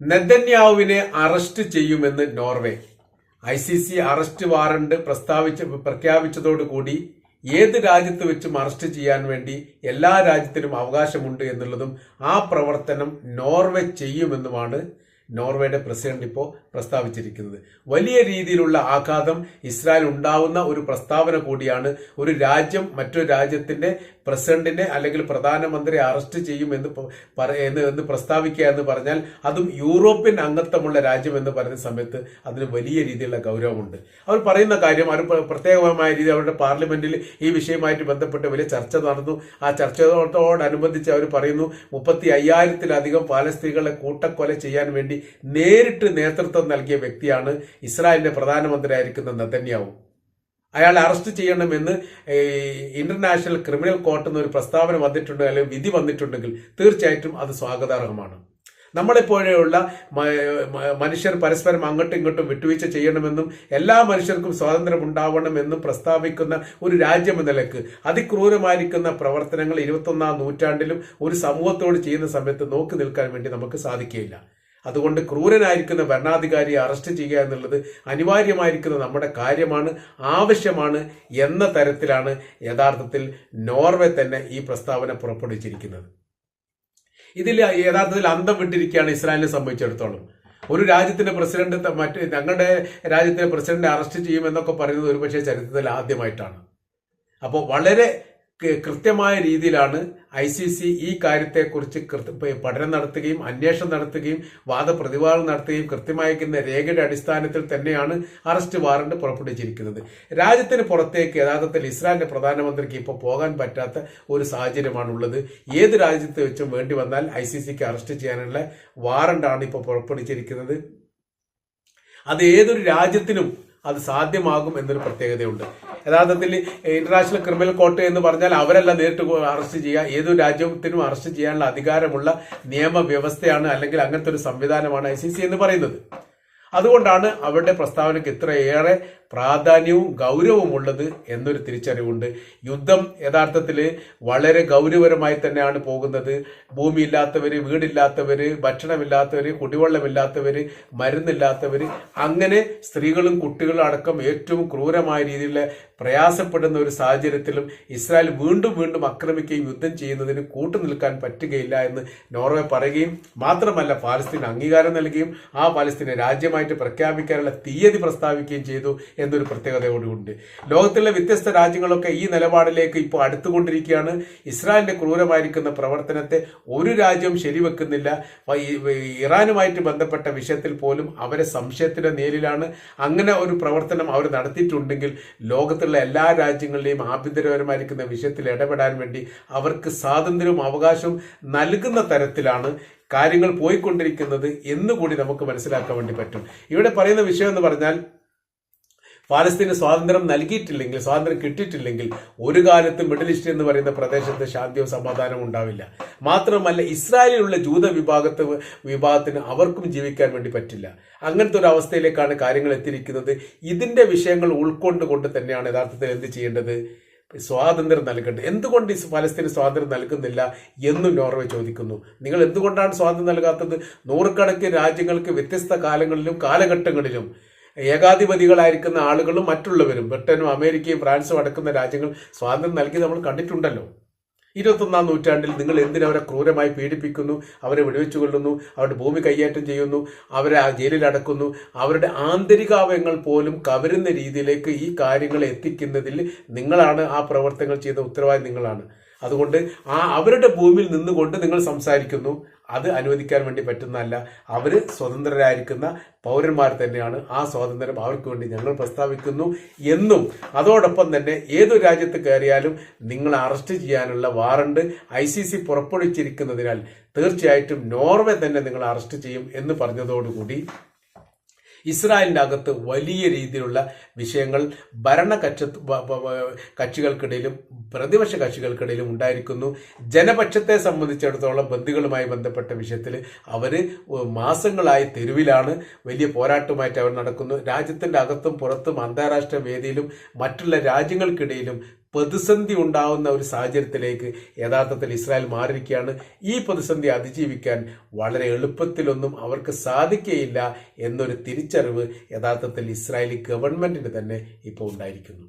നെതന്യാഹുവിനെ arrest ചെയ്യുമെന്ന് Norway. I C C arrest warrant പ്രസ്താവിച്ച് പ്രഖ്യാപിച്ചതോടുകൂടി ഏത് രാജ്യത്ത് വെച്ചും അറസ്റ്റ് ചെയ്യാൻ വേണ്ടി എല്ലാ രാജ്യത്തിനും അവകാശമുണ്ട് എന്നുള്ളതും ആ പ്രവർത്തനം നോർവേ ചെയ്യുമെന്നുമാണ് നോർവേയുടെ പ്രസിഡന്റ് ഇപ്പോൾ പ്രസ്താവിച്ചിരിക്കുന്നത്. വലിയ രീതിയിലുള്ള ആഘാതം ഇസ്രായേൽ ഉണ്ടാവുന്ന ഒരു പ്രസ്താവന കൂടിയാണ് ഒരു രാജ്യം മറ്റൊരു രാജ്യത്തിന്റെ പ്രസിഡന്റിനെ അല്ലെങ്കിൽ പ്രധാനമന്ത്രി അറസ്റ്റ് ചെയ്യും എന്ന് എന്ന് എന്ന് പ്രസ്താവിക്കുക എന്ന് പറഞ്ഞാൽ അതും യൂറോപ്യൻ അംഗത്വമുള്ള രാജ്യം എന്ന് പറയുന്ന സമയത്ത് അതിന് വലിയ രീതിയിലുള്ള ഗൗരവമുണ്ട്. അവർ പറയുന്ന കാര്യം അവർ പ്ര- പ്രത്യേകമായ രീതിയിൽ അവരുടെ പാർലമെന്റിൽ ഈ വിഷയമായിട്ട് ബന്ധപ്പെട്ട് വലിയ ചർച്ച നടന്നു. ആ ചർച്ചയോടനുബന്ധിച്ച് അവർ പറയുന്നു മുപ്പത്തി അയ്യായിരത്തിലധികം പാലസ്തീനികളെ കൂട്ടക്കൊല ചെയ്യാൻ വേണ്ടി നേരിട്ട് നേതൃത്വം നൽകിയ വ്യക്തിയാണ് ഇസ്രായേലിന്റെ പ്രധാനമന്ത്രിയായിരിക്കുന്ന നെതന്യാവു അയാളെ അറസ്റ്റ് ചെയ്യണമെന്ന് ഇന്റർനാഷണൽ ക്രിമിനൽ കോർട്ടിൽ നിന്ന് ഒരു പ്രസ്താവന വന്നിട്ടുണ്ട് അല്ലെങ്കിൽ വിധി വന്നിട്ടുണ്ടെങ്കിൽ തീർച്ചയായിട്ടും അത് സ്വാഗതാർഹമാണ്. മ- മനുഷ്യർ പരസ്പരം അങ്ങോട്ടും ഇങ്ങോട്ടും വിട്ടുവീഴ്ച ചെയ്യണമെന്നും എല്ലാ മനുഷ്യർക്കും സ്വാതന്ത്ര്യം ഉണ്ടാവണമെന്നും പ്രസ്താവിക്കുന്ന ഒരു രാജ്യം എന്ന നിലയ്ക്ക് അതിക്രൂരമായിരിക്കുന്ന പ്രവർത്തനങ്ങൾ ഇരുപത്തൊന്നാം നൂറ്റാണ്ടിലും ഒരു സമൂഹത്തോട് ചെയ്യുന്ന സമയത്ത് നോക്കി നിൽക്കാൻ വേണ്ടി നമുക്ക് സാധിക്കുകയില്ല. അതുകൊണ്ട് ക്രൂരനായിരിക്കുന്ന ഭരണാധികാരിയെ അറസ്റ്റ് ചെയ്യുക എന്നുള്ളത് അനിവാര്യമായിരിക്കുന്ന നമ്മുടെ കാര്യമാണ് ആവശ്യമാണ് എന്ന തരത്തിലാണ് യഥാർത്ഥത്തിൽ നോർവേ തന്നെ ഈ പ്രസ്താവന പുറപ്പെടുവിച്ചിരിക്കുന്നത്. ഇതിൽ യഥാർത്ഥത്തിൽ അന്തം വിട്ടിരിക്കുകയാണ് ഇസ്രായേലിനെ സംബന്ധിച്ചിടത്തോളം. ഒരു രാജ്യത്തിന്റെ പ്രസിഡന്റ് മറ്റ് ഞങ്ങളുടെ രാജ്യത്തിന്റെ പ്രസിഡന്റ് അറസ്റ്റ് ചെയ്യുമെന്നൊക്കെ പറയുന്നത് ഒരുപക്ഷെ ചരിത്രത്തിൽ ആദ്യമായിട്ടാണ്. അപ്പോൾ വളരെ കൃത്യമായ രീതിയിലാണ് ഐ സി സി ഈ കാര്യത്തെക്കുറിച്ച് പഠനം നടത്തുകയും അന്വേഷണം നടത്തുകയും വാദപ്രതിവാദം നടത്തുകയും കൃത്യമായിരിക്കുന്ന രേഖയുടെ അടിസ്ഥാനത്തിൽ തന്നെയാണ് അറസ്റ്റ് വാറണ്ട് പുറപ്പെടുവിച്ചിരിക്കുന്നത്. രാജ്യത്തിന് പുറത്തേക്ക് യഥാർത്ഥത്തിൽ ഇസ്രായേലിന്റെ പ്രധാനമന്ത്രിക്ക് ഇപ്പോൾ പോകാൻ പറ്റാത്ത ഒരു സാഹചര്യമാണുള്ളത്. ഏത് രാജ്യത്ത് വെച്ചും വേണ്ടി വന്നാൽ ഐ സി സിക്ക് അറസ്റ്റ് ചെയ്യാനുള്ള വാറണ്ടാണ് ഇപ്പോൾ പുറപ്പെടുവിച്ചിരിക്കുന്നത്. അത് ഏതൊരു രാജ്യത്തിനും അത് സാധ്യമാകും എന്നൊരു പ്രത്യേകതയുണ്ട്. യഥാർത്ഥത്തിൽ ഇന്റർനാഷണൽ ക്രിമിനൽ കോർട്ട് എന്ന് പറഞ്ഞാൽ അവരല്ല നേരിട്ട് അറസ്റ്റ് ചെയ്യുക. ഏതൊരു രാജ്യത്തിനും അറസ്റ്റ് ചെയ്യാനുള്ള അധികാരമുള്ള നിയമവ്യവസ്ഥയാണ് അല്ലെങ്കിൽ അങ്ങനത്തെ ഒരു സംവിധാനമാണ് ഐ എന്ന് പറയുന്നത്. അതുകൊണ്ടാണ് അവരുടെ പ്രസ്താവനയ്ക്ക് ഇത്രയേറെ പ്രാധാന്യവും ഗൗരവമുള്ളത് എന്നൊരു തിരിച്ചറിവുണ്ട്. യുദ്ധം യഥാർത്ഥത്തിൽ വളരെ ഗൗരവപരമായി തന്നെയാണ് പോകുന്നത്. ഭൂമിയില്ലാത്തവർ വീടില്ലാത്തവർ ഭക്ഷണമില്ലാത്തവർ കുടിവെള്ളമില്ലാത്തവർ മരുന്നില്ലാത്തവർ അങ്ങനെ സ്ത്രീകളും കുട്ടികളും അടക്കം ഏറ്റവും ക്രൂരമായ രീതിയിൽ പ്രയാസപ്പെടുന്ന ഒരു സാഹചര്യത്തിലും ഇസ്രായേൽ വീണ്ടും വീണ്ടും ആക്രമിക്കുകയും യുദ്ധം ചെയ്യുന്നതിന് കൂട്ടുനിൽക്കാൻ പറ്റുകയില്ല എന്ന് നോർവേ പറയുകയും മാത്രമല്ല പാലസ്തീൻ അംഗീകാരം നൽകുകയും ആ പാലസ്തീനെ രാജ്യമായിട്ട് പ്രഖ്യാപിക്കാനുള്ള തീയതി പ്രസ്താവിക്കുകയും ചെയ്തു. എന്നൊരു പ്രത്യേകതയോടുകൂടി. ലോകത്തിലെ വ്യത്യസ്ത രാജ്യങ്ങളൊക്കെ ഈ നിലപാടിലേക്ക് ഇപ്പോൾ അടുത്തുകൊണ്ടിരിക്കുകയാണ്. ഇസ്രായേലിന്റെ ക്രൂരമായിരിക്കുന്ന പ്രവർത്തനത്തെ ഒരു രാജ്യം ശരിവെക്കുന്നില്ല. ഇറാനുമായിട്ട് ബന്ധപ്പെട്ട വിഷയത്തിൽ പോലും അവരെ സംശയത്തിന്റെ നേരിലാണ്. അങ്ങനെ ഒരു പ്രവർത്തനം അവർ നടത്തിയിട്ടുണ്ടെങ്കിൽ ലോകത്തുള്ള എല്ലാ രാജ്യങ്ങളുടെയും ആഭ്യന്തരപരമായിരിക്കുന്ന വിഷയത്തിൽ ഇടപെടാൻ വേണ്ടി അവർക്ക് സ്വാതന്ത്ര്യവും അവകാശവും നൽകുന്ന തരത്തിലാണ് കാര്യങ്ങൾ പോയിക്കൊണ്ടിരിക്കുന്നത് എന്നുകൂടി നമുക്ക് മനസ്സിലാക്കാൻ വേണ്ടി പറ്റും. ഇവിടെ പറയുന്ന വിഷയം എന്ന് പറഞ്ഞാൽ പാലസ്തീന് സ്വാതന്ത്ര്യം നൽകിയിട്ടില്ലെങ്കിൽ സ്വാതന്ത്ര്യം കിട്ടിയിട്ടില്ലെങ്കിൽ ഒരു കാലത്ത് മിഡിൽ ഈസ്റ്റ് എന്ന് പറയുന്ന പ്രദേശത്ത് ശാന്തിയോ സമാധാനവും ഉണ്ടാവില്ല. മാത്രമല്ല ഇസ്രായേലിലുള്ള ജൂത വിഭാഗത്ത് വിഭാഗത്തിന് അവർക്കും ജീവിക്കാൻ വേണ്ടി പറ്റില്ല. അങ്ങനത്തെ ഒരു അവസ്ഥയിലേക്കാണ് കാര്യങ്ങൾ എത്തിയിരിക്കുന്നത്. ഇതിന്റെ വിഷയങ്ങൾ ഉൾക്കൊണ്ടുകൊണ്ട് തന്നെയാണ് യഥാർത്ഥത്തിൽ എന്ത് ചെയ്യേണ്ടത്? സ്വാതന്ത്ര്യം നൽകേണ്ടത്. എന്തുകൊണ്ട് ഈ പലസ്തീന് സ്വാതന്ത്ര്യം നൽകുന്നില്ല എന്നും നോർവേ ചോദിക്കുന്നു. നിങ്ങൾ എന്തുകൊണ്ടാണ് സ്വാതന്ത്ര്യം നൽകാത്തത്? നൂറുകണക്കിന് രാജ്യങ്ങൾക്ക് വ്യത്യസ്ത കാലങ്ങളിലും കാലഘട്ടങ്ങളിലും ഏകാധിപതികളായിരിക്കുന്ന ആളുകളും മറ്റുള്ളവരും ബ്രിട്ടനും അമേരിക്കയും ഫ്രാൻസും അടക്കുന്ന രാജ്യങ്ങൾ സ്വാതന്ത്ര്യം നൽകി നമ്മൾ കണ്ടിട്ടുണ്ടല്ലോ. ഇരുപത്തൊന്നാം നൂറ്റാണ്ടിൽ നിങ്ങൾ എന്തിനവരെ ക്രൂരമായി പീഡിപ്പിക്കുന്നു? അവരെ വെടിവെച്ചു കൊള്ളുന്നു അവരുടെ ഭൂമി കൈയേറ്റം ചെയ്യുന്നു അവരെ ആ ജയിലിൽ അടക്കുന്നു. അവരുടെ ആന്തരികാവയങ്ങൾ പോലും കവരുന്ന രീതിയിലേക്ക് ഈ കാര്യങ്ങൾ എത്തിക്കുന്നതിൽ നിങ്ങളാണ് ആ പ്രവർത്തനങ്ങൾ ചെയ്ത ഉത്തരവാദി നിങ്ങളാണ്. അതുകൊണ്ട് ആ അവരുടെ ഭൂമിയിൽ നിന്നുകൊണ്ട് നിങ്ങൾ സംസാരിക്കുന്നു. അത് അനുവദിക്കാൻ വേണ്ടി പറ്റുന്നതല്ല. അവർ സ്വതന്ത്രരായിരിക്കുന്ന പൗരന്മാർ തന്നെയാണ്. ആ സ്വാതന്ത്ര്യം അവർക്ക് വേണ്ടി ഞങ്ങൾ പ്രസ്താവിക്കുന്നു എന്നും. അതോടൊപ്പം തന്നെ ഏതു രാജ്യത്ത് കയറിയാലും നിങ്ങൾ അറസ്റ്റ് ചെയ്യാനുള്ള വാറണ്ട് ഐ സി സി പുറപ്പെടുവിച്ചിരിക്കുന്നതിനാൽ തീർച്ചയായിട്ടും നോർവേ തന്നെ നിങ്ങൾ അറസ്റ്റ് ചെയ്യും എന്ന് പറഞ്ഞതോടുകൂടി ഇസ്രായേലിന്റെ അകത്ത് വലിയ രീതിയിലുള്ള വിഷയങ്ങൾ ഭരണ കക്ഷ കക്ഷികൾക്കിടയിലും പ്രതിപക്ഷ കക്ഷികൾക്കിടയിലും ഉണ്ടായിരിക്കുന്നു. ജനപക്ഷത്തെ സംബന്ധിച്ചിടത്തോളം ബന്ധുക്കളുമായി ബന്ധപ്പെട്ട വിഷയത്തിൽ അവർ മാസങ്ങളായി തെരുവിലാണ്. വലിയ പോരാട്ടമായിട്ട് അവർ നടക്കുന്നു. രാജ്യത്തിന്റെ അകത്തും പുറത്തും അന്താരാഷ്ട്ര വേദിയിലും മറ്റുള്ള രാജ്യങ്ങൾക്കിടയിലും പ്രതിസന്ധി ഉണ്ടാവുന്ന ഒരു സാഹചര്യത്തിലേക്ക് യഥാർത്ഥത്തിൽ ഇസ്രായേൽ മാറിയിരിക്കുകയാണ്. ഈ പ്രതിസന്ധി അതിജീവിക്കാൻ വളരെ എളുപ്പത്തിലൊന്നും അവർക്ക് സാധിക്കുകയില്ല എന്നൊരു തിരിച്ചറിവ് യഥാർത്ഥത്തിൽ ഇസ്രായേലി ഗവൺമെന്റിന് തന്നെ ഇപ്പോൾ ഉണ്ടായിരിക്കുന്നു.